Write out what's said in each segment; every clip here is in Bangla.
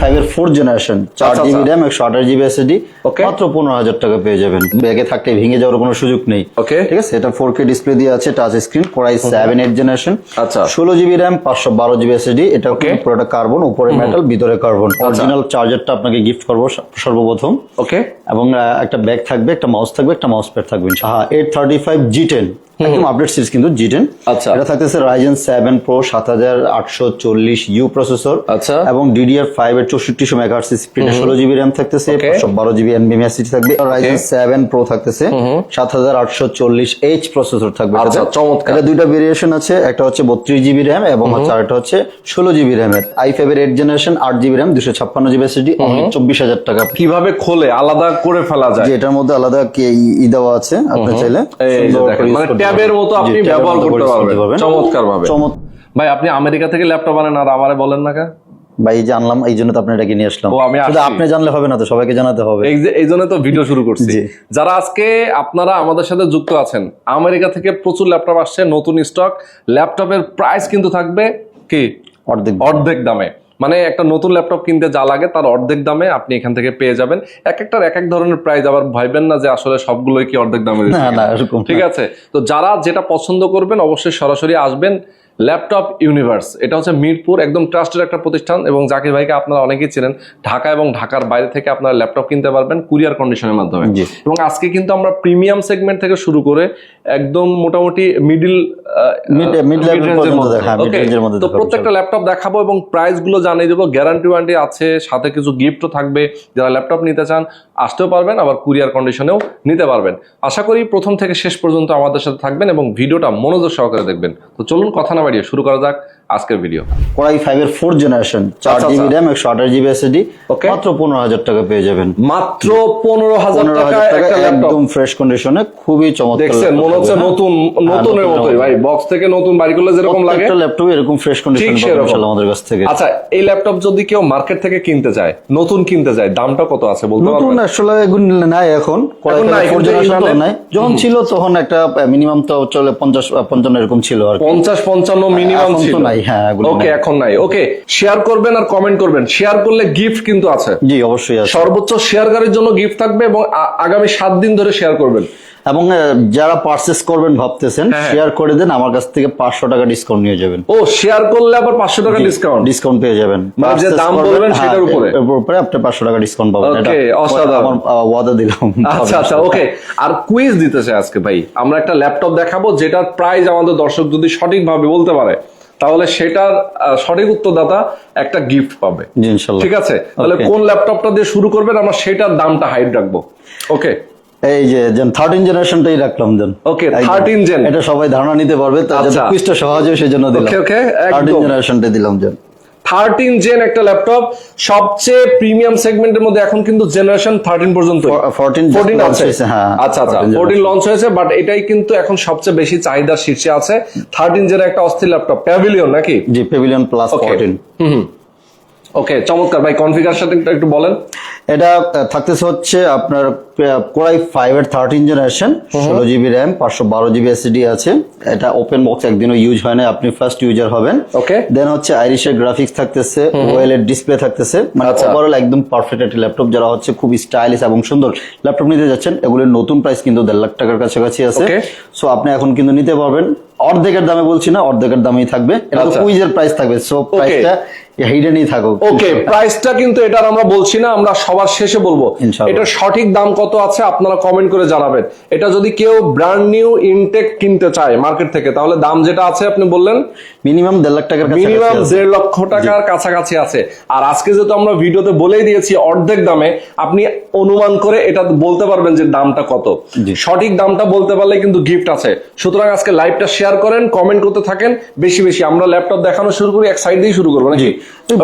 ফাইভ এর ফোর জেনারেশন চার আচ্ছা, জিবি আচ্ছা। র্যাম একশো আঠাশ জিবি এসএসডি. মাত্র পনেরো হাজার টাকা পেয়ে যাবেন। ব্যাগে থাকলে ভেঙে যাওয়ার কোনো সুযোগ নেই। Okay. ঠিক আছে? এটা ফোর কে ডিসপ্লে দিয়ে আছে touch screen core i seven eight generation আচ্ছা। ষোলো জিবি র্যাম পাঁচশো বারো জিবি এসএসডি এটা. পুরোটা কার্বন উপরে মেটাল ভিতরে কার্বন অরিজিনাল চার্জারটা আপনাকে গিফট করব সর্বপ্রথম। ওকে এবং একটা ব্যাগ থাকবে একটা মাউস থাকবে একটা মাউস প্যাড থাকবে হ্যাঁ eight thirty five G ten একদম আপডেট সিরিজ কিন্তু জি টেন আচ্ছা। এটা থাকতেছে রাইজেন সেভেন প্রো সাত হাজার আটশো চল্লিশ ইউ প্রসেসর আচ্ছা। এবং ডিডিআর ফাইভ এর চৌষট্টিশো মেগাহার্স স্পিড ষোলো জিবি র্যাম থাকতেছে. বারো জিবি এনবিএমএসসি থাকবে। রাইজেন সেভেন প্রো থাকতেছে সাত হাজার আটশো চল্লিশ এইচ প্রসেসর থাকবে আচ্ছা, চমৎকার। এটা দুইটা ভেরিয়েশন আছে একটা হচ্ছে বত্রিশ জিবি র্যাম এবং হচ্ছে আরেকটা হচ্ছে ষোলো জিবি র্যামের আই ফাইভ এর এইট জেনারেশন আট জিবি র্যাম দুশো ছাপ্পান্ন জিবি এসএসডি চব্বিশ হাজার টাকা। কীভাবে খোলে? আলাদা করে ফেলা যায়? এটার মধ্যে আলাদা কি ই দেওয়া আছে আপনি চাইলে। ট্যাবের মতো আপনি ব্যবহার করতে পারবেন। পারবেন। চমৎকারভাবে। চমৎ ভাই আপনি আমেরিকা থেকে ল্যাপটপ আনেন আর আমারে বলেন না কা ভাই আনলাম এই জন্য তো আপনি এটাকে নিয়ে আসলাম। ও, আমি শুধু আপনি জানলে হবে না তো সবাইকে জানাতে হবে। এই যে এই জন্য তো ভিডিও শুরু করছি। যারা আজকে আপনারা আমাদের সাথে যুক্ত আছেন আমেরিকা থেকে প্রচুর ল্যাপটপ আসছে নতুন স্টক। ল্যাপটপের প্রাইস কিন্তু থাকবে কি? অর্ধেক। অর্ধেক দামে। মানে একটা নতুন ল্যাপটপ কিনতে যা লাগে তার অর্ধেক দামে আপনি এখান থেকে পেয়ে যাবেন। এক একটার এক এক ধরনের প্রাইস আবার ভাইবেন না যে আসলে সবগুলোই কি অর্ধেক দামে ঠিক আছে? তো যারা যেটা পছন্দ করবেন অবশ্যই সরাসরি আসবেন। Laptop universe. এটা হচ্ছে মিরপুর একদম ট্রাস্টেড একটা প্রতিষ্ঠান এবং জাকির ভাইকে আপনারা অনেকেই চেনেন। ঢাকা এবং ঢাকার বাইরে থেকে আপনারা ল্যাপটপ কিনতে পারবেন কুরিয়ার কন্ডিশনের মাধ্যমে। এবং আজকে কিন্তু আমরা প্রিমিয়াম সেগমেন্ট থেকে শুরু করে একদম মোটামুটি মিডিল তো প্রত্যেকটা ল্যাপটপ দেখাবো এবং প্রাইসগুলো জানিয়ে দেবো। গ্যারান্টি ওয়ারেন্টি আছে সাথে কিছু গিফটও থাকবে। যারা ল্যাপটপ নিতে চান আসতেও পারবেন আবার কুরিয়ার কন্ডিশনেও নিতে পারবেন। আশা করি প্রথম থেকে শেষ পর্যন্ত আমাদের সাথে থাকবেন এবং ভিডিওটা মনোযোগ সহকারে দেখবেন। তো চলুন কথা না বাড়িয়ে শুরু করা যাক। আজকের ভিডিও কোরাই ফাইভ এর ফোর জেনারেশন চার আচ্ছা, জিবি আচ্ছা। র্যাম একশো আঠাশ জিবি এসএসডি. মাত্র পনেরো হাজার টাকা পেয়ে যাবেন। মাত্র পনেরো হাজার টাকা একটা একদম ফ্রেশ কন্ডিশনে খুবই চমৎকার দেখছেন মনে হচ্ছে হ্যাঁ? নতুন নতুনের মতোই। ভাই বক্স থেকে নতুন বাড়ি করলে যেরকম লাগে প্রত্যেকটা ল্যাপটপ এরকম ফ্রেশ কন্ডিশন। পাবেন আমাদের কাছ থেকে। আচ্ছা এই ল্যাপটপ যদি কেউ মার্কেট থেকে কিনতে চায় নতুন কিনতে চায় দামটা কত আছে বলতে পারবেন? নতুন আসলে এগুলো নাই এখন। কোরাই এখন ফাইভ জেনারেশন নাই যখন ছিল তখন একটা মিনিমাম তো চলে পঞ্চাশ পঞ্চান্ন এরকম ছিল আর। পঞ্চাশ পঞ্চান্ন মিনিমাম ছিল। নাই, হ্যাঁ, ওকে এখন নাই। ওকে শেয়ার করবেন আর কমেন্ট করবেন। শেয়ার করলে গিফট কিন্তু আছে। জি অবশ্যই আছে। সর্বোচ্চ শেয়ারকারীর জন্য গিফট থাকবে এবং আগামী সাত দিন ধরে শেয়ার করবেন। এবং যারা পারচেস করবেন ভাবতেছেন হ্যাঁ। শেয়ার করে দেন আমার কাছ থেকে পাঁচশো টাকা ডিসকাউন্ট নিয়ে যাবেন। ও শেয়ার করলে আবার পাঁচশো টাকা ডিসকাউন্ট ডিসকাউন্ট পেয়ে যাবেন। মানে যে দাম বলবেন হ্যাঁ, সেটার উপরে? উপরে আপনি পাঁচশো টাকা ডিসকাউন্ট পাবেন। Okay, অসাধারণ। ওয়াদা দিলাম। আচ্ছা আচ্ছা ওকে আর কুইজ দিতে চাই আজকে ভাই। আমরা একটা ল্যাপটপ দেখাবো যেটার প্রাইস আমাদের দর্শক যদি সঠিকভাবে বলতে পারে। তাহলে সেটার সঠিক উত্তরদাতা একটা গিফট পাবে। ঠিক আছে? তাহলে কোন ল্যাপটপটা দিয়ে শুরু করবেন? আমরা সেটার দামটা হাইট রাখব। ওকে এই যে যেন থার্টিন জেনারেশনটাই রাখলাম যেন। একদম। 13 gen। এটা সবাই ধারণা নিতে পারবে তার আচ্ছা। কুইজটা সহজ হয় সেজন্য দিলাম। থার্টিন জেনারেশনটা দিলাম যেন। থার্টিন জেন একটা ল্যাপটপ সবচেয়ে প্রিমিয়াম সেগমেন্টের মধ্যে এখন কিন্তু জেনারেশন থার্টিন পর্যন্ত। 14 ফোরটিন আছে। হ্যাঁ, আচ্ছা আচ্ছা 14 ফোরটিন লঞ্চ হয়েছে বাট এটাই কিন্তু এখন সবচেয়ে বেশি চাহিদা শীর্ষে আছে। থার্টিন জেন একটা অস্থির ল্যাপটপ প্যাভিলিয়ন নাকি? জি প্যাভিলিয়ন প্লাস. ফোরটিন ওকে চমৎকার। ভাই কনফিগারেশন একটু বলেন। এটা থাকতেছে হচ্ছে আপনার কোরাই ফাইভ এর থার্টিন জেনারেশন ষোলো জিবি র্যাম পাঁচশো বারো জিবি এসডি আছে। এটা ওপেন বক্স একদিনও ইউজ হয় না আপনি ফার্স্ট ইউজার হবেন। ওকে দেন হচ্ছে আইরিশের গ্রাফিক্স থাকতেছে ওয়েল এর ডিসপ্লে থাকতেছে। মানে আচ্ছা। ওভারঅল একদম পারফেক্ট একটা ল্যাপটপ যারা হচ্ছে খুব স্টাইলিশ এবং সুন্দর ল্যাপটপ নিতে যাচ্ছেন এগুলোর নতুন প্রাইস কিন্তু দেড় লাখ টাকার কাছাকাছি আছে। সো আপনি এখন কিন্তু নিতে পারবেন। অর্ধেকের দামে বলছি না অর্ধেকের দামেই থাকবে। এটা আচ্ছা। কুইজের প্রাইস থাকবে সো প্রাইসটা হিডেনই থাকুক। ওকে প্রাইসটা কিন্তু এটার আমরা বলছি না আমরা সবার শেষে বলব। এটা সঠিক দাম কত আছে আপনারা কমেন্ট করে জানাবেন। এটা যদি কেউ ব্র্যান্ড নিউ ইনটেক কিনতে চায় মার্কেট থেকে তাহলে দাম যেটা আছে আপনি বললেন মিনিমাম দেড় লাখ টাকার কাছাকাছি মিনিমাম। দেড় লক্ষ টাকার কাছাকাছি আছে। আর আজকে যেহেতু আমরা ভিডিওতে বলেই দিয়েছি অর্ধেক দামে আপনি অনুমান করে এটা বলতে পারবেন যে দামটা কত। সঠিক দামটা বলতে পারলে কিন্তু গিফট আছে। সুতরাং আজকে লাইভটা শেয়ার করেন কমেন্ট করতে থাকেন বেশি বেশি। আমরা ল্যাপটপ দেখানো শুরু করি এক সাইড দিয়ে শুরু করব নাকি?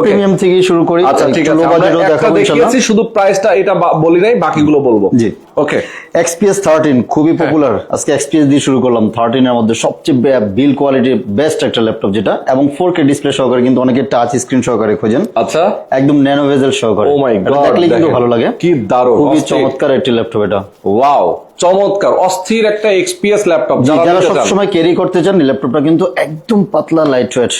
প্রিমিয়াম থেকে শুরু করি। আচ্ছা ঠিক আছে। আমরা একটা দেখিয়েছি শুধু প্রাইসটা এটা বলি নাই বাকিগুলো বলব। জি। ওকে XPS 13 খুবই পপুলার আজকে XPS দিয়ে শুরু করলাম। 13 এর মধ্যে সবচেয়ে বিল কোয়ালিটির বেস্ট একটা ল্যাপটপ যেটা এবং 4K ডিসপ্লে সহকারে কিন্তু অনেকে টাচ স্ক্রিন সহকারে খোঁজেন। আচ্ছা। একদম ন্যানো ভেজেল সহকারে। ও মাই গড দেখলে কিন্তু ভালো লাগে। কি দারুণ। খুবই চমৎকার একটি ল্যাপটপ এটা। ওয়াও চমৎকার অস্থির একটা এক্সপিএস ল্যাপটপ যারা সবসময় ক্যারি করতে চান ল্যাপটপটা কিন্তু একদম পাতলা লাইট ওয়েট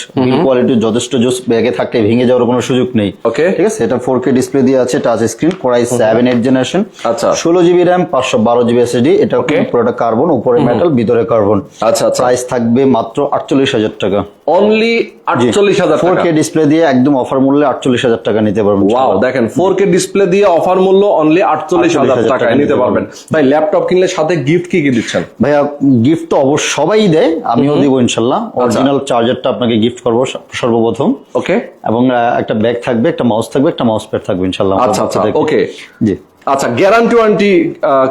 কোয়ালিটি যথেষ্ট জোস ব্যাগে থাকলে ভেঙে যাওয়ার কোনো সুযোগ নেই। Okay. ঠিক আছে? এটা ফোর কে ডিসপ্লে দিয়ে আছে touch screen core i seven eight generation আচ্ছা। ষোলো জিবি র্যাম পাঁচশো বারো জিবি এসএসডি এটা. পুরোটা কার্বন উপরে মেটাল ভিতরে কার্বন আচ্ছা আচ্ছা। প্রাইস থাকবে মাত্র আটচল্লিশ হাজার টাকা। অনলি আটচল্লিশ হাজার ফোর টাকা। কে ডিসপ্লে দিয়ে একদম অফার মূল্যে আটচল্লিশ হাজার টাকা নিতে পারবেন। ওয়াও দেখেন ফোর কে ডিসপ্লে দিয়ে অফার মূল্য অনলি আটচল্লিশ হাজার 48,000 টাকায় নিতে পারবেন। ভাই ল্যাপটপ কিনলে সাথে গিফট কি কি দিচ্ছেন? ভাইয়া গিফট তো অবশ্য সবাই দেয় আমিও দিব ইনশাল্লাহ। অরিজিনাল চার্জারটা আপনাকে গিফট করব সর্বপ্রথম। ওকে এবং একটা ব্যাগ থাকবে একটা মাউস থাকবে একটা মাউস প্যাড থাকবে ইনশাল্লাহ। আচ্ছা আচ্ছা ওকে জি। আচ্ছা গ্যারান্টি ওয়ারেন্টি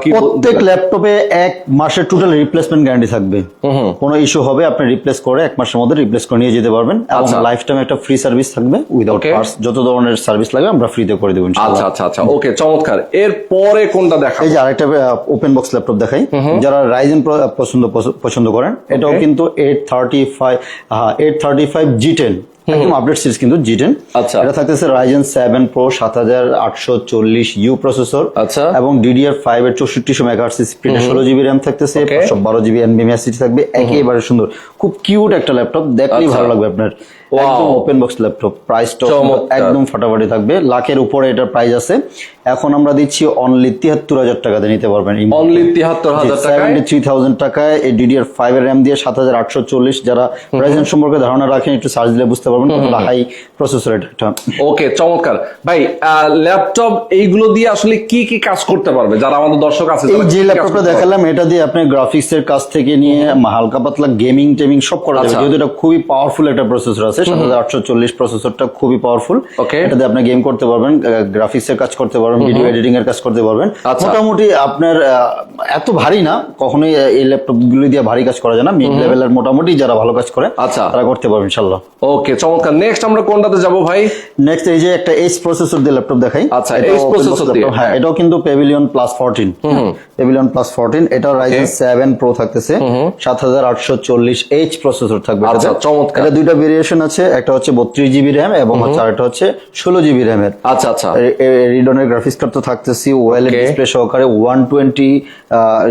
কি প্রত্যেক ল্যাপটপে এক মাসের টোটাল রিপ্লেসমেন্ট গ্যারান্টি থাকবে। কোনো ইস্যু হবে আপনি রিপ্লেস করে এক মাসের মধ্যে রিপ্লেস করে নিয়ে যেতে পারবেন। এবং আচ্ছা। লাইফ টাইম একটা ফ্রি সার্ভিস থাকবে উইদাউট পার্টস যত ধরনের সার্ভিস লাগবে আমরা ফ্রিতে করে দেব আচ্ছা আচ্ছা আচ্ছা। ওকে চমৎকার। এর পরে কোনটা দেখা এই যে আরেকটা ওপেন বক্স ল্যাপটপ দেখাই। যারা রাইজেন পছন্দ পছন্দ করেন এটাও কিন্তু এট থার্টি ফাইভ 835 হ্যাঁ 835 G10 একদম আপডেট সিরিজ কিন্তু জি টেন আচ্ছা। এটা থাকতেছে রাইজেন সেভেন প্রো সাত হাজার আটশো চল্লিশ ইউ প্রসেসর আচ্ছা। এবং ডিডিআর ফাইভ এর চৌষট্টিশো মেগাহার্স স্পিডে ষোলো জিবি র্যাম থাকতেছে Okay. পাঁচশো বারো জিবি এনবিএমএস থাকবে একেবারে সুন্দর খুব কিউট একটা ল্যাপটপ দেখলেই আচ্ছা। ভালো লাগবে আপনার. একদম ওপেন বক্স ল্যাপটপ প্রাইসটা। একদম ফাটাফাটি থাকবে। লাখের উপরে এটার প্রাইস আছে। এখন আমরা দিচ্ছি অনলি তিয়াত্তর হাজার টাকাতে নিতে পারবেন অনলি তিয়াত্তর হাজার সেভেন্টি থ্রি থাউজেন্ড টাকায় এই ডিডিআর ফাইভ এর র্যাম দিয়ে সাত হাজার আটশো চল্লিশ। যারা সম্পর্কে ধারণা রাখেন একটু সার্চ দিলে বুঝতে পারবেন কতটা হাই প্রসেসর এটা। ওকে চমৎকার। ভাই ল্যাপটপ এইগুলো দিয়ে আসলে কি কি কাজ করতে পারবে? যারা আমাদের দর্শক আছে এই যে ল্যাপটপটা দেখালাম এটা দিয়ে আপনি গ্রাফিক্স এর কাজ থেকে নিয়ে হালকা পাতলা গেমিং টেমিং সব করা যাবে। আচ্ছা। যেহেতু এটা খুবই পাওয়ারফুল একটা প্রসেসর আছে সাত হাজার আটশো চল্লিশ প্রসেসরটা খুবই পাওয়ারফুল Okay. এটা দিয়ে আপনি গেম করতে পারবেন গ্রাফিক্স এর কাজ করতে পারবেন ভিডিও এডিটিং এর কাজ করতে পারবেন। আচ্ছা। মোটামুটি আপনার এত ভারী না কখনোই এই ল্যাপটপ গুলি দিয়ে ভারী কাজ করা যায় না মিড লেভেলের মোটামুটি যারা ভালো কাজ করে আচ্ছা। তারা করতে পারবেন ইনশাল্লাহ ওকে চমৎকার। নেক্সট আমরা কোনটাতে যাব ভাই? নেক্সট এই যে একটা এইচ প্রসেসর দিয়ে ল্যাপটপ দেখাই। আচ্ছা, Ace open দিয়ে, হ্যাঁ। এটাও কিন্তু pavilion plus fourteen pavilion plus fourteen এটা রাইজেন সেভেন প্রো থাকতেছে। সাত হাজার আটশো চল্লিশ এইচ প্রসেসর থাকবে আচ্ছা, চমৎকার। এটা দুইটা ভেরিয়েশন আছে একটা হচ্ছে বত্রিশ জিবি র্যাম এবং হচ্ছে আরেকটা হচ্ছে ষোলো জিবি র্যামের আচ্ছা আচ্ছা। রিডনের গ্রাফিক্স কার্ড তো থাকতেছি ওয়েল. ডিসপ্লে সহকারে ওয়ান টোয়েন্টি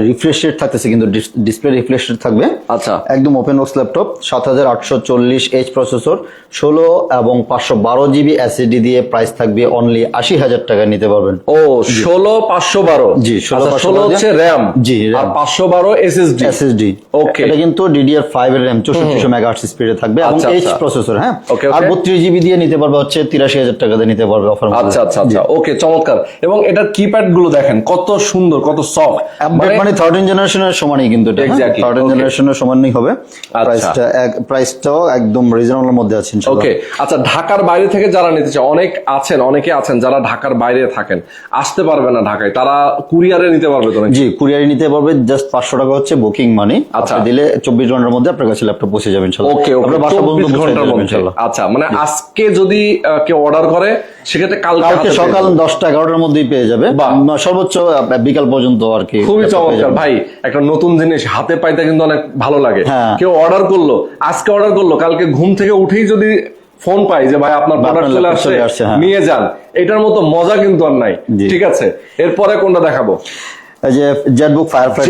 রিফ্রেশ রেট থাকতেছে কিন্তু ডিসপ্লে রিফ্রেশ রেট থাকবে। আচ্ছা। একদম ওপেন বক্স ল্যাপটপ সাত হাজার আটশো চল্লিশ এইচ প্রসেসর ষোলো এবং পাঁচশো বারো জিবি এসএসডি দিয়ে প্রাইস থাকবে অনলি আশি হাজার টাকা নিতে পারবেন। ও ষোলো পাঁচশো বারো? জি, 16 আচ্ছা, ষোলো 512 হচ্ছে র্যাম জি, আর পাঁচশো বারো এসএসডি এসএসডি Okay. এটা কিন্তু ডিডিআর ফাইভ এর র্যাম চৌষট্টিশো মেগাহার্টজ স্পিডে থাকবে এবং আচ্ছা, এইচ আচ্ছা। প্রসেসর হ্যাঁ. আর বত্রিশ জিবি দিয়ে নিতে পারবে হচ্ছে তিরাশি হাজার টাকাতে নিতে পারবে অফার আচ্ছা আচ্ছা আচ্ছা। ওকে চমৎকার। এবং এটার কিপ্যাডগুলো দেখেন কত সুন্দর কত সফট মানে থার্টিন জেনারেশনের সমানই কিন্তু Exactly, থার্টিন জেনারেশনের সমানই হবে। আচ্ছা। প্রাইসটা প্রাইসটাও একদম রিজনেবলের মধ্যে আছে ওকে আচ্ছা ঢাকার বাইরে থেকে যারা নিতে চায় অনেক আছেন অনেকে আছেন যারা ঢাকার বাইরে থাকেন আসতে পারবে না ঢাকায় তারা কুরিয়ারে নিতে পারবে তো জি কুরিয়ারে নিতে পারবে জাস্ট পাঁচশো টাকা হচ্ছে বুকিং মানি আচ্ছা। দিলে চব্বিশ ঘণ্টার মধ্যে আপনার কাছে ল্যাপটপ পৌঁছে যাবেন ওকে ওকে বাসা পর্যন্ত আচ্ছা মানে আজকে যদি কেউ অর্ডার করে সেক্ষেত্রে কালকে সকাল দশটা এগারোটার মধ্যেই পেয়ে যাবে। সর্বোচ্চ বিকাল পর্যন্ত আর কি খুবই চমৎকার। ভাই একটা নতুন জিনিস হাতে পাইতে কিন্তু অনেক ভালো লাগে। হ্যাঁ। কেউ অর্ডার করল আজকে অর্ডার করল কালকে ঘুম থেকে উঠেই যদি ফোন পাই যে ভাই আপনার প্রোডাক্ট চলে আসছে হ্যাঁ। নিয়ে যান। এটার মতো মজা কিন্তু আর নাই। ঠিক আছে? এরপরে কোনটা দেখাবো? যে জেটবুক ফায়ারফ্লাই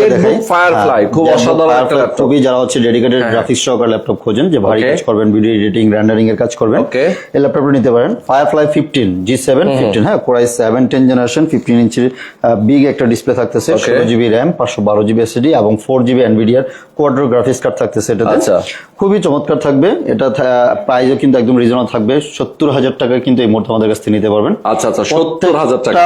ফায়ারফ্লাই খুব অসাধারণ একটা ল্যাপটপ খুবই যারা হচ্ছে ডেডিকেটেড গ্রাফিক্স সহকারে ল্যাপটপ খোঁজেন যে ভারী কাজ করবেন ভিডিও এডিটিং রেন্ডারিং এর কাজ করবেন. এই ল্যাপটপটা নিতে পারেন। Firefly fifteen G seven fifteen হ্যাঁ core i seven ten generation fifteen ইঞ্চির বিগ একটা ডিসপ্লে থাকতেছে Okay. ষোলো জিবি র্যাম পাঁচশো বারো জিবি এসএসডি এবং ফোর জিবি এনভিডিয়ার কোয়াড্রো গ্রাফিক্স কার্ড থাকতেছে এটাতে। আচ্ছা। খুবই চমৎকার থাকবে। এটা প্রাইসও কিন্তু একদম রিজনেবল থাকবে। সত্তর হাজার টাকা কিন্তু এই মুহূর্তে আমাদের কাছ থেকে নিতে পারবেন। আচ্ছা আচ্ছা সত্তর হাজার টাকা।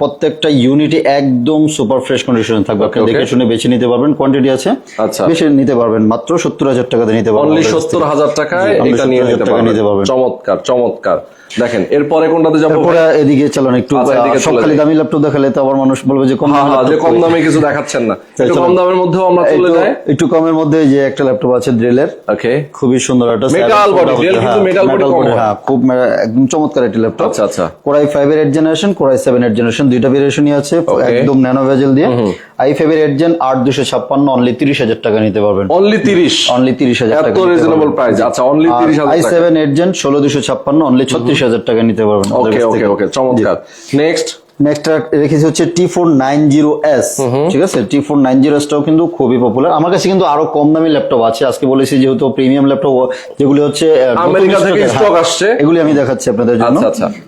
প্রত্যেকটা ইউনিটি একদম সুপার ফ্রেশ কন্ডিশনে থাকবে। আপনি দেখে শুনে বেছে নিতে পারবেন। কোয়ান্টিটি আছে। আচ্ছা। বেশি নিতে পারবেন মাত্র সত্তর হাজার টাকাতে নিতে পারবেন অনলি সত্তর হাজার টাকায় এটা নিয়ে নিতে টাকা নিতে পারবেন। পারবেন। চমৎকার চমৎকার। দেখেন এরপরে কোনটাতে যাব? তারপরে এদিকে চালান একটু আচ্ছা, সব খালি দামি ল্যাপটপ দেখালে তো আবার মানুষ বলবে যে কম দামি কম দামে কিছু দেখাচ্ছেন না। কম দামের মধ্যেও আমরা চলে যাই। একটু কমের মধ্যে যে একটা ল্যাপটপ আছে ড্রিলের ওকে খুবই সুন্দর একটা foot Dell হ্যাঁ, কিন্তু body metal কম হ্যাঁ। খুব একদম চমৎকার একটি ল্যাপটপ আচ্ছা আচ্ছা। কোরাই ফাইভ এর eight generation core i seven eight generation দুইটা ভেরিয়েশনই আছে একদম ন্যানো ভেজেল দিয়ে। আই ফাইভ এর এইট জেন আট দুশো ছাপ্পান্ন অনলি তিরিশ হাজার টাকা নিতে পারবেন। অনলি তিরিশ? অনলি তিরিশ হাজার টাকা এত রিজনেবল প্রাইস আচ্ছা অনলি তিরিশ আই হাজার টাকা। সেভেন এইট জেন ষোলো দুশো ছাপ্পান্ন অনলি ছত্রিশ হাজার টাকা নিতে পারবেন। ওকে ওকে ওকে চমৎকার। নেক্সট নেক্সট রেখেছি হচ্ছে T four nine zero S ঠিক আছে? টি ফোর নাইন জিরো এসটাও কিন্তু খুবই পপুলার আমার কাছে কিন্তু আরও কম দামি ল্যাপটপ আছে। আজকে বলেছি যেহেতু প্রিমিয়াম ল্যাপটপ যেগুলি হচ্ছে আমেরিকা থেকে এর, আসছে। এগুলি আমি দেখাচ্ছি আপনাদের জন্য।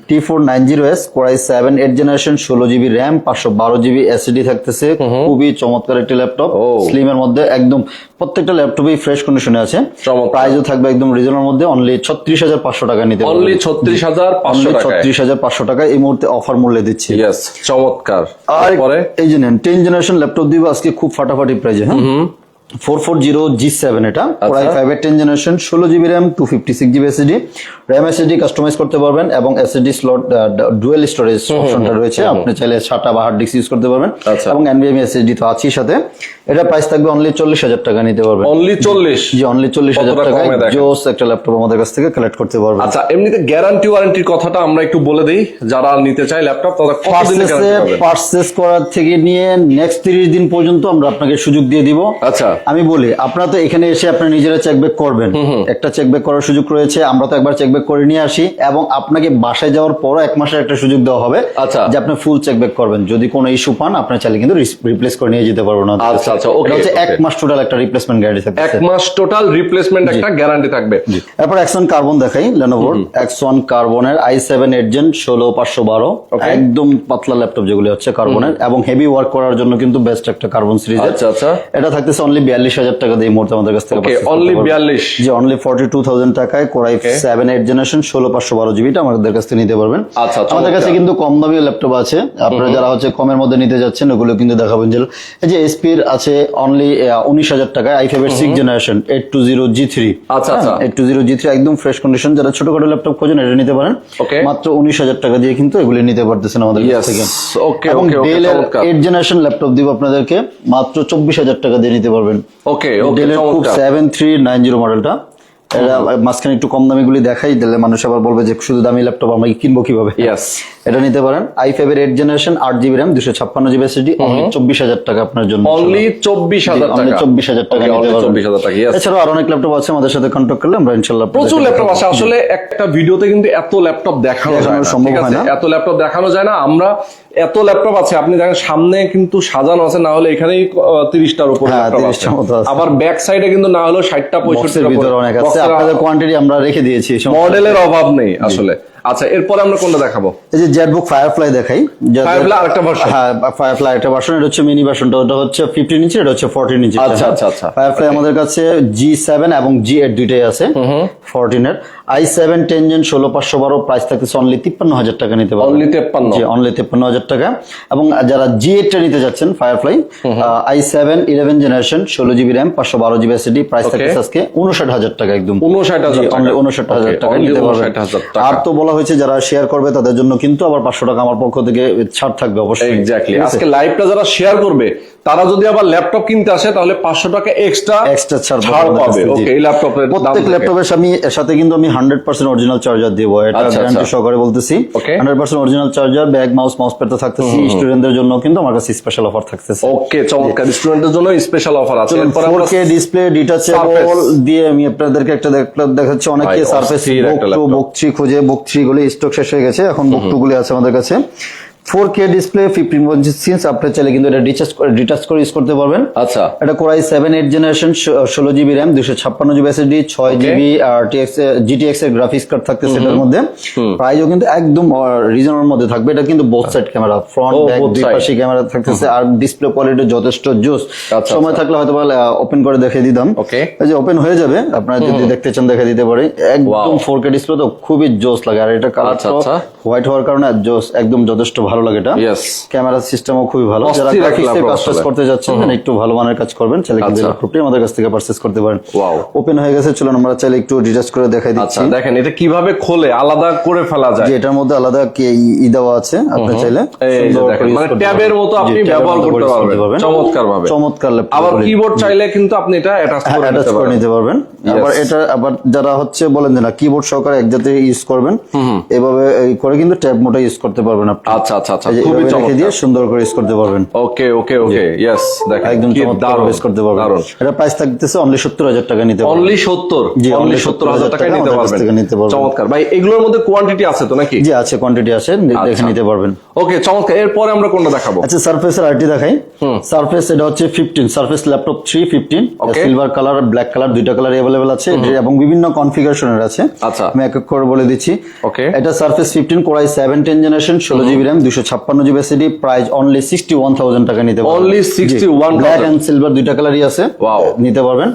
T four nine zero S core i seven eight generation ষোলো জিবি র্যাম পাঁচশো বারো জিবি এসএসডি থাকতেছে। খুবই চমৎকার একটি ল্যাপটপ ও। স্লিম এর মধ্যে একদম প্রত্যেকটা ল্যাপটপই ফ্রেশ কন্ডিশনে আছে। প্রাইসও থাকবে একদম রিজনের মধ্যে। অনলি ছত্রিশ হাজার পাঁচশো টাকা নিতে অনলি ছত্রিশ হাজার পাঁচশো ছত্রিশ হাজার পাঁচশো টাকা এই মুহূর্তে অফার মূল্যে দিচ্ছি। চমৎকার। আর এই যে নেন টেন জেনারেশন ল্যাপটপ দিব আজকে খুব ফাটাফাটি প্রাইজে হ্যাঁ? Four four zero G seven এটা। প্রায় ফাইভ এর টেন জেনারেশন ষোলো GB RAM two fifty six GB SSD RAM SSD customise করতে পারবেন এবং এসএসডি স্লট ডুয়েল স্টোরেজ অপশনটা রয়েছে। আপনি চাইলে বা হার্ড ডিস্ক ইউজ করতে পারবেন। আচ্ছা। এবং এসএসডি তো আছেই সাথে। এটা প্রাইস থাকবে অনলি চল্লিশ হাজার টাকা নিতে পারবেন। অনলি চল্লিশ? জি অনলি চল্লিশ হাজার টাকায় জোস একটা ল্যাপটপ আমাদের কাছ থেকে কালেক্ট করতে পারবেন। আচ্ছা এমনিতে গ্যারান্টি ওয়ারেন্টির কথাটা আমরা একটু বলে দিই। যারা নিতে চায় ল্যাপটপ তারা করার থেকে নিয়ে নেক্সট তিরিশ দিন পর্যন্ত আমরা আপনাকে সুযোগ দিয়ে দিব। আচ্ছা। আমি বলি আপনারা তো এখানে এসে আপনারা নিজেরা চেক ব্যাক করবেন। একটা চেক ব্যাক করার সুযোগ রয়েছে আমরা তো একবার চেক ব্যাক করে নিয়ে আসি এবং আপনাকে বাসায় যাওয়ার পরও এক মাসের একটা সুযোগ দেওয়া হবে আচ্ছা। যে আপনি ফুল চেক ব্যাক করবেন। যদি কোনো ইস্যু পান আপনার চাইলে কিন্তু রিপ্লেস করে নিয়ে যেতে পারব না আচ্ছা, আচ্ছা, এটা হচ্ছে এক মাস টোটাল একটা রিপ্লেসমেন্ট গ্যারান্টি থাকবে এক মাস টোটাল রিপ্লেসমেন্ট একটা গ্যারান্টি থাকবে। এরপর এক্সন কার্বন দেখাই লেনোভোর এক্সন কার্বনের আই সেভেন জেন ষোলো পাঁচশো বারো। একদম পাতলা ল্যাপটপ যেগুলো হচ্ছে কার্বনের এবং হেভি ওয়ার্ক করার জন্য কিন্তু বেস্ট একটা কার্বন সিরিজ আচ্ছা আচ্ছা। এটা থাকতেছে অনলি বিয়াল্লিশ হাজার টাকা দিয়ে মুহূর্তে আমাদের কাছ থেকে অনলি বিয়াল্লিশ। জি অনলি ফর্টি টু থাউজেন্ড টাকায় core i seven eight generation ষোলো পাঁচশো বারো জিবিটা আমাদের কাছ থেকে নিতে পারবেন। আচ্ছা, আমাদের কাছে কিন্তু কম দামি ল্যাপটপ আছে। আপনারা যারা হচ্ছে কমের মধ্যে নিতে যাচ্ছেন ওগুলো কিন্তু দেখাবেন যে এই যে এসপির আছে অনলি উনিশ হাজার টাকায় i six generation eight two zero G three আচ্ছা, আচ্ছা। Eight two zero G three একদম ফ্রেশ কন্ডিশন যারা ছোটখাটো ল্যাপটপ খোঁজেন এটা নিতে পারেন। মাত্র উনিশ হাজার টাকা দিয়ে কিন্তু এগুলি নিতে পারতেছেন আমাদের কাছ থেকে। এবং এইট জেনারেশন ল্যাপটপ দিব আপনাদেরকে মাত্র চব্বিশ হাজার টাকা দিয়ে নিতে পারবেন। ওকে ওকে ডেলের খুব সেভেন থ্রি নাইন জিরো মডেলটা এটা মাঝখানে একটু কম দামি গুলি দেখাই দিলে মানুষ আবার বলবে যে শুধু দামি ল্যাপটপ আমরা কিনবো কীভাবে? এটা নিতে পারেন। আই ফাইভ এর এইট জেনারেশন আট জিবি র্যাম দুশো ছাপ্পান্ন জিবি এসএসডি চব্বিশ হাজার টাকা আপনার জন্য অনলি চব্বিশ হাজার টাকা। চব্বিশ হাজার টাকা চব্বিশ হাজার টাকা এছাড়াও আরও অনেক ল্যাপটপ আছে আমাদের সাথে কন্ট্যাক্ট করলে আমরা ইনশাল্লাহ প্রচুর ল্যাপটপ আছে। আসলে একটা ভিডিওতে কিন্তু এত ল্যাপটপ দেখানো যায় সম্ভব হয় না। এত ল্যাপটপ দেখানো যায় না। আমরা এত ল্যাপটপ আছে আপনি দেখেন সামনে কিন্তু সাজানো আছে না হলে এখানেই তিরিশটার উপর হ্যাঁ, ল্যাপটপ 30 টার মতো আছে। আছে। আবার ব্যাক সাইডে কিন্তু না হলেও ষাটটা পঁয়ষট্টি পঁয়ষট্টির ভিতরে অনেক আছে। আপনাদের কোয়ান্টিটি আমরা রেখে দিয়েছি মডেলের অভাব নেই আসলে। আচ্ছা এরপরে আমরা কোনটা দেখাবো? এই যে জেটবুক ফায়ারফ্লাই দেখাই। Firefly আরেকটা version? হ্যাঁ ফায়ারফ্লাই একটা ভার্সন এটা হচ্ছে মিনি ভার্সনটা ওটা হচ্ছে ফিফটিন ইঞ্চি এটা হচ্ছে ফোরটিন ইঞ্চি আচ্ছা, আচ্ছা, আচ্ছা। ফায়ারফ্লাই আমাদের কাছে জি সেভেন এবং জি এইট দুইটাই আছে ফোরটিন এর। আই সেভেন টেন জেন ষোলো পাঁচশো বারো প্রাইস থাকতেছে অনলি তিপ্পান্ন হাজার টাকা নিতে পারবেন অনলি তেপ্পান্ন। জি অনলি তিপ্পান্ন হাজার টাকা। এবং যারা জি টা নিতে যাচ্ছেন Firefly i seven eleven generation ষোলো জিবি র্যাম পাঁচশো বারো জিবি এসএসডি প্রাইস. থাকতেছে আজকে উনষাট হাজার টাকা একদম। উনষাট হাজার জি, টাকা। only 59,000 টাকা নিতে পারবেন। 59,000। আর তো বলা হয়েছে যারা শেয়ার করবে তাদের জন্য কিন্তু আবার পাঁচশো টাকা আমার পক্ষ থেকে ছাড় থাকবে অবশ্যই। এক্স্যাক্টলি? আজকে লাইভটা যারা শেয়ার করবে তারা যদি আবার ল্যাপটপ কিনতে আসে তাহলে পাঁচশো টাকা এক্সট্রা এক্সট্রা ছাড় পাবে ওকে এই ল্যাপটপের প্রত্যেক ল্যাপটপের আমি এর সাথে কিন্তু আমি হান্ড্রেড পার্সেন্ট অরিজিনাল চার্জার দিব। এটা আচ্ছা, গ্যারান্টি আচ্ছা। সহকারে বলতেছি। Hundred percent original charger bag mouse mouse pad তো থাকতেছি স্টুডেন্টদের জন্য কিন্তু আমার কাছে স্পেশাল অফার থাকতেছে। ওকে চমৎকার। স্টুডেন্টদের জন্য স্পেশাল অফার আছে। এরপর ফোর কে ডিসপ্লে ডিটাচেবল দিয়ে আমি আপনাদেরকে একটা দেখাচ্ছি। অনেকে Surface Book two book three খুঁজে বুক থ্রি গুলি স্টক শেষ হয়ে গেছে। এখন বুক টু আছে আমাদের কাছে। ফোর কে ডিসপ্লে ফিফটিন সিন্স আপনি চাইলে কিন্তু এটা করে ডিটাচ করে ইউজ করতে পারবেন। আচ্ছা। এটা core i seven eight generation ষোলো জিবি র্যাম দুশো ছাপ্পান্ন জিবি এসএসডি ছয় জিবি আর টিএক্স জিটিএক্স এর গ্রাফিক্স কার্ড থাকতে সেটার মধ্যে। প্রাইসও কিন্তু একদম রিজনের মধ্যে থাকবে। এটা কিন্তু both side camera front back দুই পাশে ক্যামেরা থাকতেছে। আর ডিসপ্লে কোয়ালিটি যথেষ্ট জোস আচ্ছা, সময় থাকলে হয়তো বলে ওপেন করে দেখে দিতাম. এই যে ওপেন হয়ে যাবে আপনারা যদি দেখতে চান দেখে দিতে পারি। একদম ফোর কে ডিসপ্লে তো খুবই জোস লাগে। আর এটা আচ্ছা, আচ্ছা। হোয়াইট হওয়ার কারণে জোস একদম যথেষ্ট ভালো লাগে এটা। ক্যামেরা সিস্টেমও খুবই ভালো। যারা কাজ করতে যাচ্ছেন একটু ভালো মানের কাজ করবেন চাইলে কিন্তু আচ্ছা। ল্যাপটপটি আমাদের কাছ থেকে পারচেজ করতে পারেন। ওপেন হয়ে গেছে চলুন আমরা চাইলে একটু ডিটাচ করে দেখাই আচ্ছা দিচ্ছি। দেখেন এটা কীভাবে খোলে আলাদা করে ফেলা যায়? এটার মধ্যে আলাদা কি ই দেওয়া আছে আপনি চাইলে? মানে ট্যাবের মতো আপনি ব্যবহার করতে পারবেন। চমৎকার ভাবে। চমৎকার আবার কিবোর্ড চাইলে কিন্তু আপনি এটা অ্যাটাচ করে নিতে পারবেন। আবার এটা আবার যারা হচ্ছে বলেন যে না কিবোর্ড সহকারে এক জাতীয় ইউজ করবেন। এভাবে করে কিন্তু ট্যাব মোটা ইউজ করতে পারবেন আপনি। আচ্ছা আচ্ছা আচ্ছা খুবই রেখে দিয়ে সুন্দর করে ইউজ করতে পারবেন। ওকে ওকে ওকে ইয়েস দেখেন একদম চমৎকার ইউজ করতে পারবেন। এটা প্রাইস থাকতেছে অনলি টাকা নিতে পারবেন। অনলি সত্তর জি, অনলি only সত্তর হাজার 70,000 টাকায় নিতে পারবেন। চমৎকার। ভাই এগুলোর মধ্যে কোয়ান্টিটি আছে তো নাকি? জি আছে কোয়ান্টিটি আছে দেখে আচ্ছা। নিতে পারবেন। ওকে চমৎকার। এরপরে আমরা কোনটা দেখাবো? আচ্ছা সারফেসের আরটি দেখাই। সারফেস এটা হচ্ছে fifteen Surface laptop three fifteen Okay. Silver colour black colour দুইটা কালার অ্যাভেলেবেল আছে। এবং বিভিন্ন কনফিগারেশনের আছে। আচ্ছা। আমি এক এক করে বলে দিচ্ছি। Okay. এটা Surface fifteen core i seven ten generation ষোলো জিবি র্যাম দুশো ছাপ্পান্ন GB SSD price only sixty one thousand টাকা নিতে পারবেন। Only 61,000 ব্ল্যাক এন্ড সিলভার দুইটা কালারই আছে. নিতে পারবেন।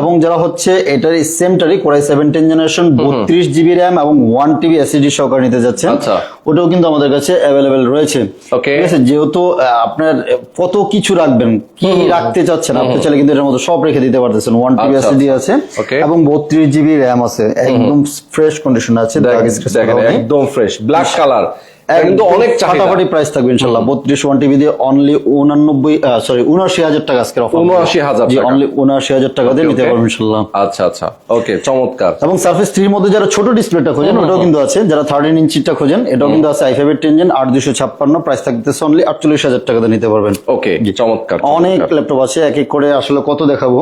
এবং যারা হচ্ছে এটার সেমটারই core i seven ten generation বত্রিশ জিবি র্যাম এবং ওয়ান টিবি এসিডি সহকারে নিতে যাচ্ছেন। আচ্ছা। ওটাও কিন্তু আমাদের কাছে অ্যাভেলেবেল রয়েছে। ওকে ঠিক আছে যেহেতু আপনার কত কিছু রাখবেন কি রাখতে চাচ্ছেন আপনি চাইলে কিন্তু এর মধ্যে সব রেখে দিতে পারতেছেন। ওয়ান টিবি আচ্ছা, এসিডি আছে ওকে এবং বত্রিশ জিবি র্যাম আছে। একদম ফ্রেশ কন্ডিশন আছে। একদম ফ্রেশ ব্ল্যাক কালার কিন্তু অনেক ফাটাফাটি প্রাইস থাকবে ইনশাল্লাহ বত্রিশ ওয়ান টিভি দিয়ে অনলি উনানব্বই সরি উনআশি হাজার টাকা আজকের অফার 79,000 জি টাকা। অনলি উনআশি হাজার টাকা দিয়ে নিতে পারবেন ইনশাল্লাহ আচ্ছা আচ্ছা। ওকে চমৎকার। এবং সার্ফেস থ্রির মধ্যে যারা ছোট ডিসপ্লেটা খোঁজেন ওটাও কিন্তু আছে। যারা থার্টিন ইঞ্চিটা খোঁজেন এটাও কিন্তু আছে। আই ফাইভ এর টেনজেন আট দুশো ছাপ্পান্ন প্রাইস থাকতেছে অনলি আটচল্লিশ হাজার টাকা দিয়ে নিতে পারবেন। ওকে চমৎকার অনেক ল্যাপটপ আছে এক এক করে আসলে কত দেখাবো।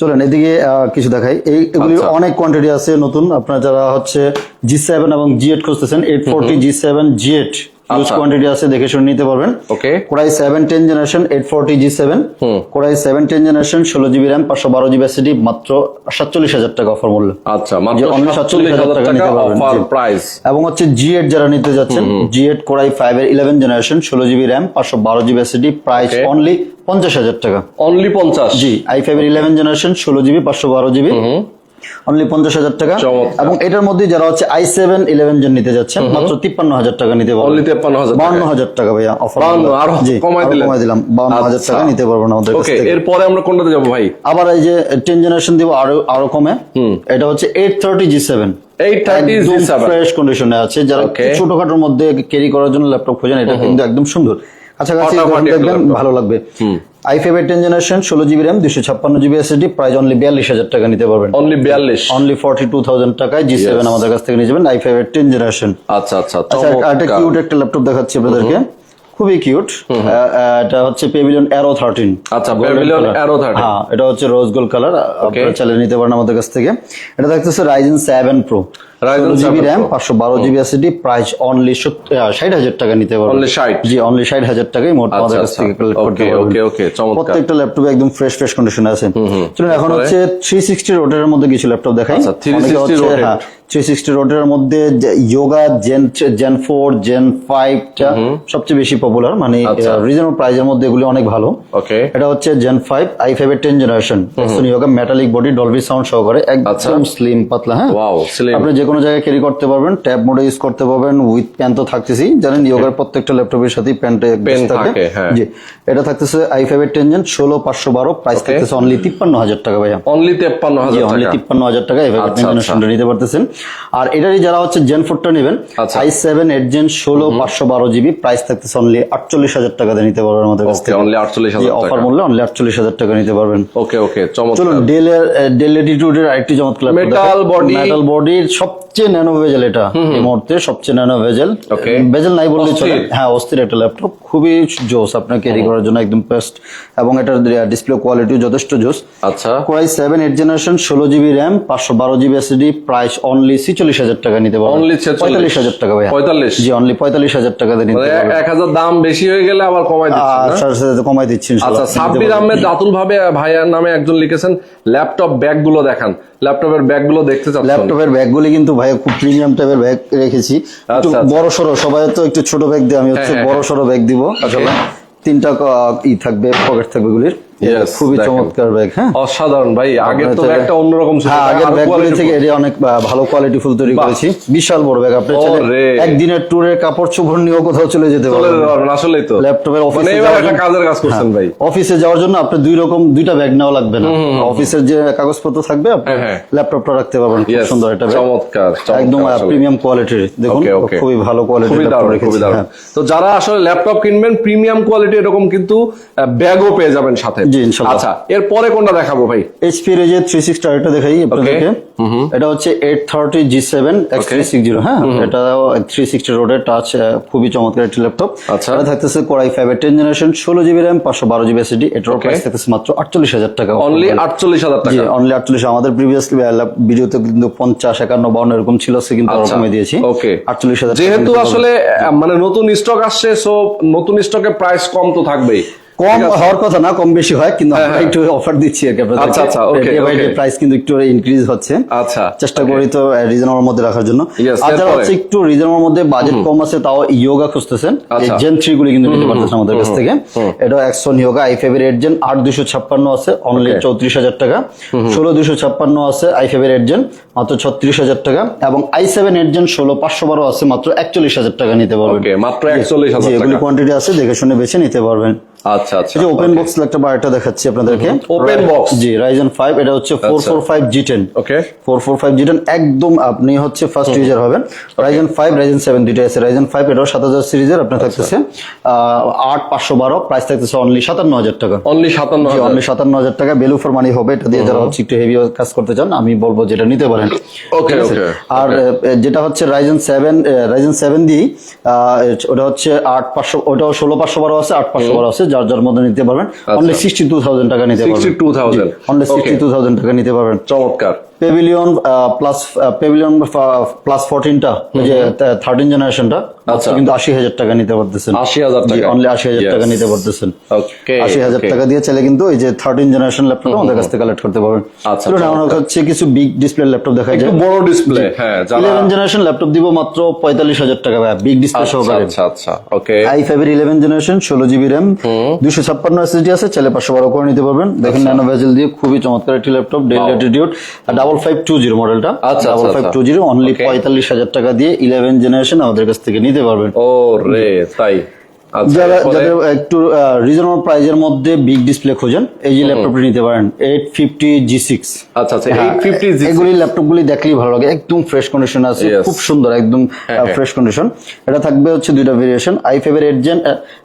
চলেন এদিকে কিছু দেখাই। এই এগুলির আচ্ছা। অনেক কোয়ান্টিটি আছে নতুন। আপনারা যারা হচ্ছে জি সেভেন এবং জি এইট খুঁজতেছেন eight forty G seven G eight use. Quantity আছে দেখে শুনে নিতে পারবেন। Okay core i seven ten generation eight forty G seven core i seven ten generation ষোলো জিবি র্যাম পাঁচশো বারো জিবি এসিডি মাত্র সাতচল্লিশ হাজার টাকা অফার মূল্য। আচ্ছা মাত্র only 47,000 টাকা নিতে পারবেন, অফার প্রাইস এবং হচ্ছে জি এইট যারা নিতে যাচ্ছেন G eight core i five এর ইলেভেন জেনারেশন ষোলো জিবি র্যাম পাঁচশো বারো জিবি এসিডি প্রাইস অনলি পঞ্চাশ হাজার টাকা। অনলি পঞ্চাশ। জি আই ফাইভ এর ইলেভেন জেনারেশন ষোলো জিবি পাঁচশো বারো জিবি অনলি পঞ্চাশ হাজার টাকা। এবং এটার মধ্যে যারা হচ্ছে আই সেভেন ইলেভেন জেন নিতে যাচ্ছেন মাত্র তিপ্পান্ন হাজার টাকা নিতে পারবেন। অনলি তেপ্পান্ন হাজার বাউন্ন হাজার টাকা ভাইয়া অফার আরও আরও দিলেন। কমায় দিলাম। বাউন্ন হাজার আচ্ছা। টাকা নিতে আমাদের কাছ থেকে। এরপরে আমরা কোনটাতে যাব ভাই? আবার এই যে টেন জেনারেশন দিব আরও আরও কমে। এটা হচ্ছে eight thirty G seven fresh কন্ডিশনে আছে। যারা. ছোটখাটোর মধ্যে ক্যারি করার জন্য ল্যাপটপ খোঁজেন এটা কিন্তু একদম সুন্দর। একটা দেখবেন ভালো লাগবে। আই ফাইভ টেন জেনারেশন ষোলো জিবি র্যাম দুশো ছাপ্পান্ন জিবি এসএসডি প্রাইস অনলি বিয়াল্লিশ হাজার টাকা নিতে পারবেন। অনলি বিয়াল্লিশ। অনলি ফর্টি টু থাউজেন্ড টাকায় জি সেভেন আমাদের কাছ থেকে নিয়ে যাবেন আই ফাইভ টেন জেনারেশন আচ্ছা আচ্ছা আচ্ছা একটা কিউট একটা ল্যাপটপ দেখাচ্ছি আপনাদেরকে। খুবই কিউট এটা হচ্ছে পেভিলিয়ন অ্যারো থার্টিন আচ্ছা, Pavilion Aero 13 হ্যাঁ এটা হচ্ছে রোজ গোল্ড কালার আপনারা চালিয়ে নিতে পারেন আমাদের কাছ থেকে। এটা দেখতেছে Ryzen seven pro GB RAM পাঁচশো বারো জিবি প্রাইস অনলি ষাট হাজার টাকা নিতে পারবেন Only 60 জি অনলি ষাট হাজার টাকাই মোট আমাদের কাছ আচ্ছা, থেকে করতে okay, okay, প্রত্যেকটা ল্যাপটপে একদম ফ্রেশ ফ্রেশ কন্ডিশনে আছে। চলুন এখন হচ্ছে থ্রি সিক্সটি রোটের মধ্যে কিছু ল্যাপটপ দেখাই। আচ্ছা, 360 অনেকে হচ্ছে, rotate। হ্যাঁ, থ্রি সিক্সটি রোটের মধ্যে Yoga gen gen four gen ফাইভটা সবচেয়ে বেশি পপুলার মানে আচ্ছা। রিজনেবল প্রাইজের মধ্যে এগুলি অনেক ভালো। এটা হচ্ছে জেন ফাইভ আই ফাইভ এর ten generation Yoga metallic body Dolby sound সহকারে আচ্ছা। একদম স্লিম পাতলা হ্যাঁ। আপনি যে কোনো জায়গায় ক্যারি করতে পারবেন ট্যাব মোডে ইউজ করতে পারবেন উইথ প্যান তো থাকতেছি। জানেন ইয়োগার প্রত্যেকটা ল্যাপটপের সাথেই প্যান্টে Pen থাকে, হ্যাঁ। জি এটা থাকতেছে আই ফাইভ এর টেনজেন ষোলো পাঁচশো বারো প্রাইস থাকতেছে অনলি তিপ্পান্ন হাজার টাকা ভাইয়া। অনলি তেপ্পান্ন হাজার অনলি তিপ্পান্ন হাজার টাকা এই ফাইভ আচ্ছা, জেনারেশনটা নিতে পারতেছেন। আর এটারই যারা হচ্ছে জেন ফোরটা নেবেন আচ্ছা। আই সেভেন এইট জেন ষোলো পাঁচশো বারো জিবি প্রাইস থাকতেছে অনলি আটচল্লিশ হাজার টাকা দিয়ে নিতে পারবেন আমাদের কাছ ওকে থেকে। অনলি আটচল্লিশ হাজার অফার মূল্যে অনলি আটচল্লিশ হাজার টাকা নিতে পারবেন। ওকে ওকে চমৎকার। চলুন ডেলের ডেল ল্যাটিটিউডের আরেকটি চমৎকার Metal body। মেটাল বডির So সবচেয়ে ন্যানো ভেজেল এটা। এই মুহূর্তে সবচেয়ে ন্যানো ভেজেল। ভেজেল নাই বললেই চলে। হ্যাঁ অস্থির একটা ল্যাপটপ খুবই জোস আপনার ক্যারি করার জন্য একদম বেস্ট এবং এটার ডিসপ্লে কোয়ালিটিও যথেষ্ট জোস। আচ্ছা। Core i seven eight generation ষোলো জিবি র্যাম পাঁচশো বারো জিবি এসএসডি প্রাইস অনলি ছিচল্লিশ হাজার টাকা নিতে পারবেন। 46 পঁয়তাল্লিশ হাজার টাকা ভাইয়া। 45 জি অনলি পঁয়তাল্লিশ হাজার টাকা দিয়ে নিতে মানে পারবেন। এক হাজার দাম বেশি হয়ে গেলে আবার কমাই? আচ্ছা আচ্ছা, কমাই দিচ্ছি। আচ্ছা সাব্বির আহমেদ দাতুল ভাবে ভাইয়ার নামে একজন লিখেছেন ল্যাপটপ ব্যাগগুলো দেখান। ল্যাপটপের ব্যাগগুলো দেখতে চাচ্ছেন। ল্যাপটপের ব্যাগগুলি কিন্তু ভাই খুব প্রিমিয়াম টাইপের ব্যাগ রেখেছি। একটু আচ্ছা, আচ্ছা। বড় সড়ো সবাই তো একটু ছোট ব্যাগ দিয়ে আমি হচ্ছে হ্যাঁ, বড় সড়ো ব্যাগ দিব। আসলে তিনটা ই থাকবে পকেট থাকবে গুলির খুবই চমৎকার ব্যাগ হ্যাঁ। অসাধারণ ভাই আগের তো ব্যাগটা অন্যরকম ছিল। হ্যাঁ আগের ব্যাগগুলি থেকে এটি অনেক ভালো কোয়ালিটি ফুল তৈরি করেছি। বিশাল বড় ব্যাগ আপনি একদিনের কাপড় চোপড় কোথাও চলে যেতে পারবেন। আসলেই তো। ল্যাপটপের মানে অফিসে একটা কাজের কাজ করছেন ভাই। অফিসে যাওয়ার জন্য আপনি দুই রকম দুইটা ব্যাগ নেওয়া লাগবে না। অফিসের যে কাগজপত্র থাকবে আপনি হ্যাঁ, হ্যাঁ। ল্যাপটপটা রাখতে পারবেন। খুব সুন্দর একটা চমৎকার একদম প্রিমিয়াম কোয়ালিটির দেখুন খুবই ভালো কোয়ালিটির খুবই দারুণ খুবই দারুণ। তো যারা আসলে ল্যাপটপ কিনবেন প্রিমিয়াম কোয়ালিটি এরকম কিন্তু ব্যাগও পেয়ে যাবেন সাথে। জি ইনশাল্লাহ। আচ্ছা এরপরে কোনটা দেখাবো ভাই? এইচপি এর যে থ্রি সিক্সটি আরেকটা দেখাই আপনাদেরকে। এটা হচ্ছে eight thirty G seven X three six zero হ্যাঁ? এটা থ্রি সিক্সটি রোডের টাচ খুবই চমৎকার একটি ল্যাপটপ আচ্ছা। এটা থাকতেছে core i five ten generation ষোলো জিবি র্যাম পাঁচশো বারো জিবি এসএসডি এটার প্রাইস থাকতেছে মাত্র আটচল্লিশ হাজার টাকা। অনলি আটচল্লিশ হাজার জি টাকা। অনলি আটচল্লিশ। আমাদের প্রিভিয়াসলি ভিডিওতে কিন্তু পঞ্চাশ একান্ন বাউন্ন এরকম ছিল সে কিন্তু আচ্ছা, কমে দিয়েছি. আটচল্লিশ হাজার যেহেতু আসলে মানে নতুন স্টক আসছে সো নতুন স্টকে প্রাইস কম তো থাকবেই। কম হওয়ার কথা না কম বেশি হয় কিন্তু আমরা হ্যাঁ। একটু অফার দিচ্ছি আর কি আচ্ছা, আচ্ছা, by day কিন্তু একটু ইনক্রিজ হচ্ছে। আচ্ছা চেষ্টা করি তো রিজনেবল মধ্যে রাখার জন্য। আর যারা হচ্ছে একটু রিজনেবল মধ্যে বাজেট কম আছে তাও ইয়োগা খুঁজতেছেন। এই। জেন থ্রি গুলি কিন্তু নিতে পারতেছেন আমাদের কাছ থেকে। এটা একশন ইয়োগা আই ফাইভের এইট জেন আট দুশো ছাপ্পান্ন আছে অনলি Okay. চৌত্রিশ হাজার টাকা। ষোলো দুশো ছাপ্পান্ন আছে আই ফাইভের এইট জেন মাত্র ছত্রিশ হাজার টাকা। এবং আই সেভেন এইট জেন ষোলো পাঁচশো বারো আছে মাত্র একচল্লিশ হাজার টাকা নিতে পারবেন। ওকে মাত্র একচল্লিশ জি, হাজার এগুলি কোয়ান্টিটি আছে দেখে শুনে বেছে নিতে পারবেন। আচ্ছা আচ্ছা। এই যে ওপেন বক্স একটা বারটা দেখাচ্ছি আপনাদেরকে। Open box? G Ryzen five এটা হচ্ছে ফোর আচ্ছা। Four five G ten okay four four five G ten একদম আপনি হচ্ছে ফার্স্ট ইউজার হবেন। রাইজেন ফাইভ রাইজেন সেভেন দুইটা আছে। রাইজেন ফাইভ এটাও সাত হাজার সিরিজের আপনার আচ্ছা। থাকতেছে আহ, আট পাঁচশো বারো প্রাইস থাকতেছে অনলি সাতান্ন হাজার টাকা। অনলি সাতান্ন হাজার। অনলি সাতান্ন হাজার টাকা। ভ্যালু ফর মানি হবে এটা দিয়ে যারা হচ্ছে একটু হেভি কাজ করতে চান আমি বলব যেটা নিতে পারেন। আছে? okay, আর যেটা হচ্ছে রাইজেন সেভেন রাইজেন সেভেন দিয়ে ওটা হচ্ছে আট পাঁচশো ওটাও ষোলো পাঁচশো বারো আছে আট পাঁচশো বারো আছে। যার যার মধ্যে নিতে পারবেন। অনলি সিক্সটি টু থাউজেন্ড টাকা নিতে পারবেন। 62,000 অনলি সিক্সটি টু থাউজেন্ড টাকা নিতে পারবেন। চমৎকার। পেভিলিয়ন প্লাস পেভিলিয়ন প্লাস ফোরটিনটা যে থার্টিন জেনারেশনটা আচ্ছা। কিন্তু আশি হাজার টাকা নিতে পারতেছেন। 80,000 টাকা। অনলি আশি হাজার. টাকা নিতে পারতেছেন। ওকে আশি হাজার টাকা দিয়ে চাইলে কিন্তু এই যে থার্টিন জেনারেশন ল্যাপটপ আমাদের কাছ থেকে কালেক্ট করতে পারবেন। আচ্ছা, চলুন চমৎকার। আমরা হচ্ছে কিছু বিগ ডিসপ্লে ল্যাপটপ দেখা একটু যায়। বড় ডিসপ্লে হ্যাঁ ইলেভেন জেনারেশন ল্যাপটপ দিব মাত্র পঁয়তাল্লিশ হাজার টাকা বিগ ডিসপ্লে আচ্ছা সহকারে। আচ্ছা আচ্ছা ওকে আই ফাইভ এর ইলেভেন জেনারেশন ষোলো জিবি র্যাম দুশো ছাপ্পান্ন এসএসডি আছে চাইলে পাঁচশো বারো করে নিতে পারবেন। দেখেন ন্যানো ভেজেল দিয়ে খুবই চমৎকার একটি laptop Dell Latitude double five two zero মডেলটা আচ্ছা, double five. Two zero only. পঁয়তাল্লিশ হাজার টাকা দিয়ে ইলেভেন জেনারেশন আমাদের কাছ থেকে নিতে পারবেন ও রে তাই যারা এরপরে? যাদের একটু রিজনেবল প্রাইজের মধ্যে বিগ ডিসপ্লে খোঁজেন এই যে ল্যাপটপটি নিতে পারেন এইট ফিফটি জি সিক্স আচ্ছা আচ্ছা এইট ফিফটি এগুলি ল্যাপটপ গুলি দেখলেই ভালো লাগে একদম ফ্রেশ কন্ডিশন আছে খুব সুন্দর একদম হ্যাঁ। ফ্রেশ কন্ডিশন এটা থাকবে হচ্ছে দুইটা ভেরিয়েশন আই ফাইভ এর এইট জেন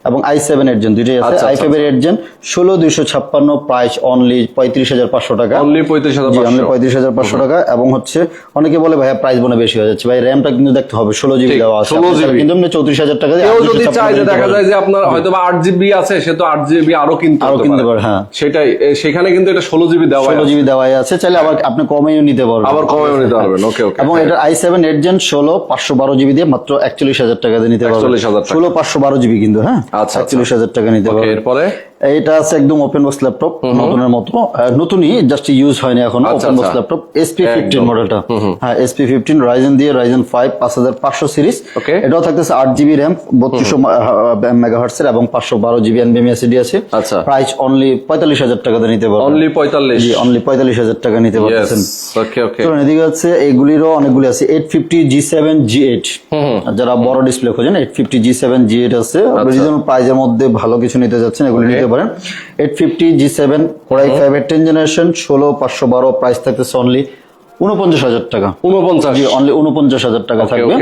এবং আই সেভেন এইট জেন দুইটাই আছে। আচ্ছা, আই এইট জেন ষোলো দুইশো ছাপ্পান্ন প্রাইস অনলি পঁয়ত্রিশ হাজার পাঁচশো টাকা। অনলি পঁয়ত্রিশ হাজার অনলি পঁয়ত্রিশ হাজার পাঁচশো টাকা এবং হচ্ছে অনেকে বলে ভাইয়া প্রাইস মনে বেশি হয়ে যাচ্ছে। ভাই র্যামটা কিন্তু দেখতে হবে ষোলো জিবি দেওয়া আছে। 16 আপনি চাইলে GB কিন্তু চৌত্রিশ হাজার টাকা দিয়ে কেউ 856 যদি চায় যে। যায় আপনার হয়তো বা আট জিবি আছে সে তো আট জিবি আরও কিনতে আরও কিনতে পারে। হ্যাঁ। সেটাই সেখানে কিন্তু এটা ষোলো জিবি দেওয়া ষোলো জিবি দেওয়াই আছে চাইলে আবার আপনি কমেও নিতে পারবেন আবার কমেও নিতে পারবেন ওকে ওকে এবং এটা আই সেভেন এইট জেন ষোলো পাঁচশো বারো জিবি দিয়ে মাত্র একচল্লিশ হাজার টাকা দিয়ে নিতে পারবেন 41,000 টাকা। ষোলো পাঁচশো বারো জিবি কিন্তু হ্যাঁ আচ্ছা। একচল্লিশ হাজার টাকা নিতে পারবেন এরপরে এইটা আছে একদম ওপেন বক্স ল্যাপটপ নতুনের মতো। নতুনই জাস্ট ইউজ হয়নি এখন আচ্ছা, ওপেন বক্স আচ্ছা। ল্যাপটপ এসপি ফিফটিন মডেলটা হ্যাঁ এসপি ফিফটিন রাইজেন দিয়ে রাইজেন ফাইভ পাঁচ হাজার পাঁচশো সিরিজ। এটাও থাকতেছে আট জিবি র্যাম বত্রিশশো মেগাহার্টসের এবং পাঁচশো বারো জিবি এনবিএম এসিডি আছে। আচ্ছা। প্রাইস অনলি পঁয়তাল্লিশ হাজার টাকাতে নিতে পারবেন। অনলি পঁয়তাল্লিশ। অনলি পঁয়তাল্লিশ হাজার টাকা নিতে ইয়েস পারতেছেন। ওকে ওকে চলুন এদিকে হচ্ছে এগুলিরও অনেকগুলি আছে eight fifty G seven G eight যারা বড় ডিসপ্লে খোঁজেন eight fifty G seven G eight আছে। রিজনেবল প্রাইজের মধ্যে ভালো কিছু নিতে যাচ্ছেন এগুলি Okay. নিতে পারেন eight fifty G seven core i five এর টেন জেনারেশন ষোলো, পাঁচশো বারো প্রাইস থাকতেছে অনলি উনপঞ্চাশ হাজার টাকা। উনপঞ্চাশ অনলি উনপঞ্চাশ হাজার টাকা থাকবে।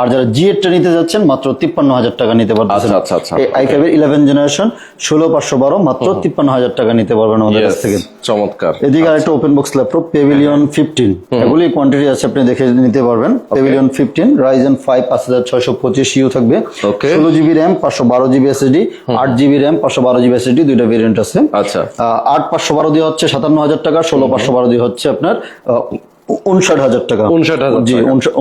আর যারা জি এইটটা নিতে যাচ্ছেন মাত্র তিপ্পান্ন হাজার টাকা নিতে পারতেছেন আচ্ছা, আচ্ছা, আচ্ছা। আই ফাইভ ইলেভেন জেনারেশন ষোলো পাঁচশো বারো মাত্র তিপ্পান্ন হাজার টাকা নিতে পারবেন আমাদের কাছ থেকে। চমৎকার। এদিকে আরেকটা open box laptop Pavilion fifteen এগুলি কোয়ান্টিটি আছে আপনি দেখে নিতে পারবেন। পেভিলিয়ন ফিফটিন রাইজেন ফাইভ পাঁচ হাজার ছয়শো পঁচিশ ইউ থাকবে. ষোলো জিবি র্যাম পাঁচশো বারো জিবি এসএসডি আট জিবি র্যাম পাঁচশো বারো জিবি এসএসডি দুইটা ভেরিয়েন্ট আছে। আচ্ছা। আট পাঁচশো বারো দিয়ে হচ্ছে সাতান্ন হাজার টাকা ষোলো পাঁচশো বারো দিয়ে হচ্ছে আপনার উনষাট হাজার টাকা। 59,000 জি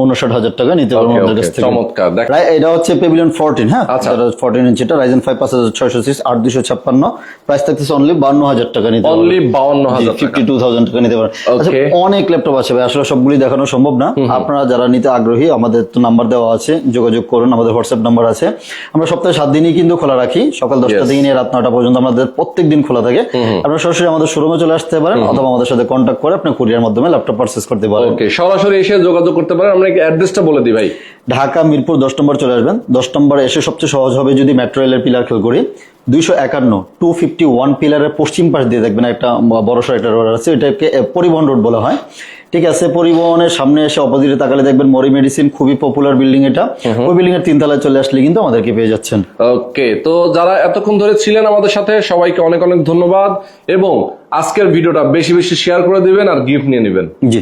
উনষাট হাজার টাকা নিতে পারবেন আমাদের কাছ থেকে। চমৎকার। এটা হচ্ছে পেভিলিয়ন ফোরটিন হ্যাঁ? আচ্ছা। ফোরটিন ইঞ্চিটা রাইজেন ফাইভ পাঁচ হাজার ছয়শো সিক্স আট দুশো ছাপ্পান্ন। প্রাইস থাকতেছে অনলি বান্ন হাজার টাকা নিতে অনলি বাউন্ন হাজার ফিফটি টু থাউজেন্ড টাকা নিতে পারেন আচ্ছা, অনেক ল্যাপটপ আছে ভাই আসলে সবগুলি দেখানো সম্ভব না। আপনারা যারা নিতে আগ্রহী আমাদের তো নাম্বার দেওয়া আছে যোগাযোগ করুন আমাদের হোয়াটসঅ্যাপ নাম্বার আছে। আমরা সপ্তাহে সাত দিনই কিন্তু খোলা রাখি সকাল দশটা থেকে নিয়ে রাত নটা পর্যন্ত আমাদের প্রত্যেক দিন খোলা থাকে। আপনারা সরাসরি আমাদের শোরুমে চলে আসতে পারেন অথবা আমাদের সাথে কন্ট্যাক্ট করে আপনি কুরিয়ার মাধ্যমে ল্যাপটপ পারচেস করতে করতে পারেন। ওকে সরাসরি এসে যোগাযোগ করতে পারেন। আমরা অ্যাড্রেসটা বলে দিই ভাই। ঢাকা মিরপুর দশ নম্বর চলে আসবেন। দশ নম্বরে এসে সবচেয়ে সহজ হবে যদি মেট্রো রেলের পিলার খেল করি। দুইশো একান্ন টু ফিফটি ওয়ান পিলারের পশ্চিম পাশ দিয়ে দেখবেন একটা বড়সড় একটা রোড আছে। এটাকে পরিবহন রোড বলা হয়। ঠিক আছে পরিবহনের সামনে এসে অপোজিটে তাকালে দেখবেন মরি মেডিসিন খুবই পপুলার বিল্ডিং এটা। ওই বিল্ডিং এর তিনতলায় চলে আসলে কিন্তু আমাদেরকে পেয়ে যাচ্ছেন। ওকে তো যারা এতক্ষণ ধরে ছিলেন আমাদের সাথে সবাইকে অনেক অনেক ধন্যবাদ। এবং আজকের ভিডিওটা বেশি বেশি শেয়ার করে দিবেন আর গিফট নিয়ে নেবেন। জি।